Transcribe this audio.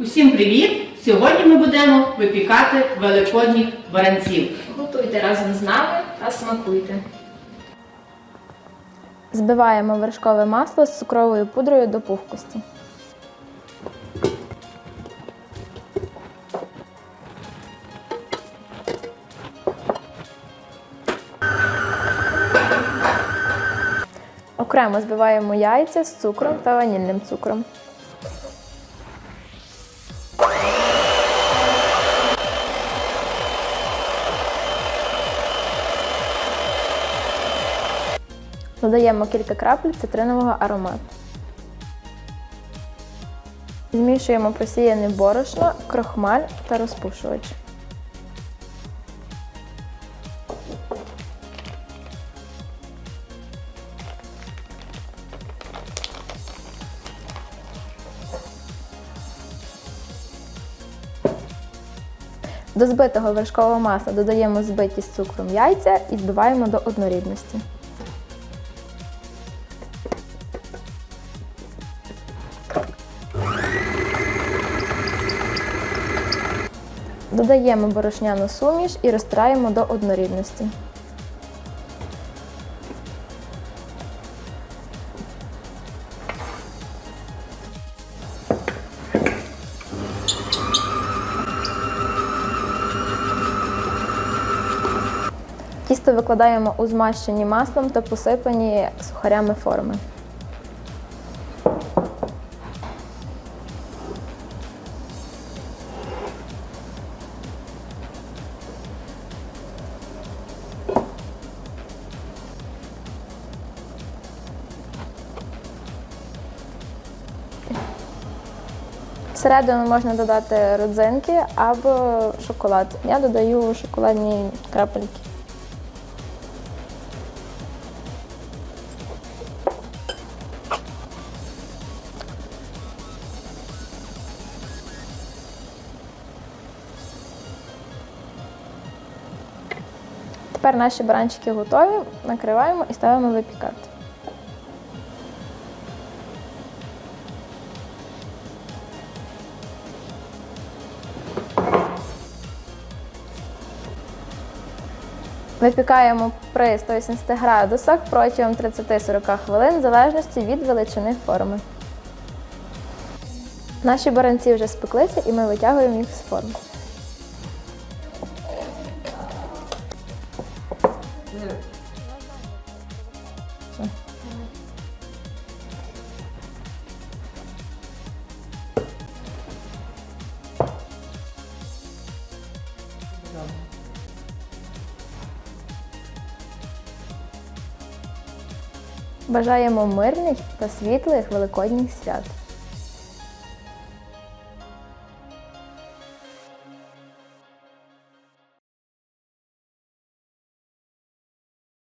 Усім привіт! Сьогодні ми будемо випікати великодніх баранців. Готуйте разом з нами та смакуйте. Збиваємо вершкове масло з цукровою пудрою до пухкості. Окремо збиваємо яйця з цукром та ванільним цукром. Додаємо кілька крапель цитринового аромату. Змішуємо просіяне борошно, крохмаль та розпушувач. До збитого вершкового масла додаємо збиті з цукром яйця і збиваємо до однорідності. Додаємо борошняну суміш і розтираємо до однорідності. Тісто викладаємо у змащені маслом та посипані сухарями форми. Всередину можна додати родзинки або шоколад. Я додаю шоколадні крапельки. Тепер наші баранчики готові, накриваємо і ставимо випікати. Випікаємо при 180 градусах протягом 30-40 хвилин в залежності від величини форми. Наші баранці вже спеклися і ми витягуємо їх з форми. Бажаємо мирних та світлих великодніх свят.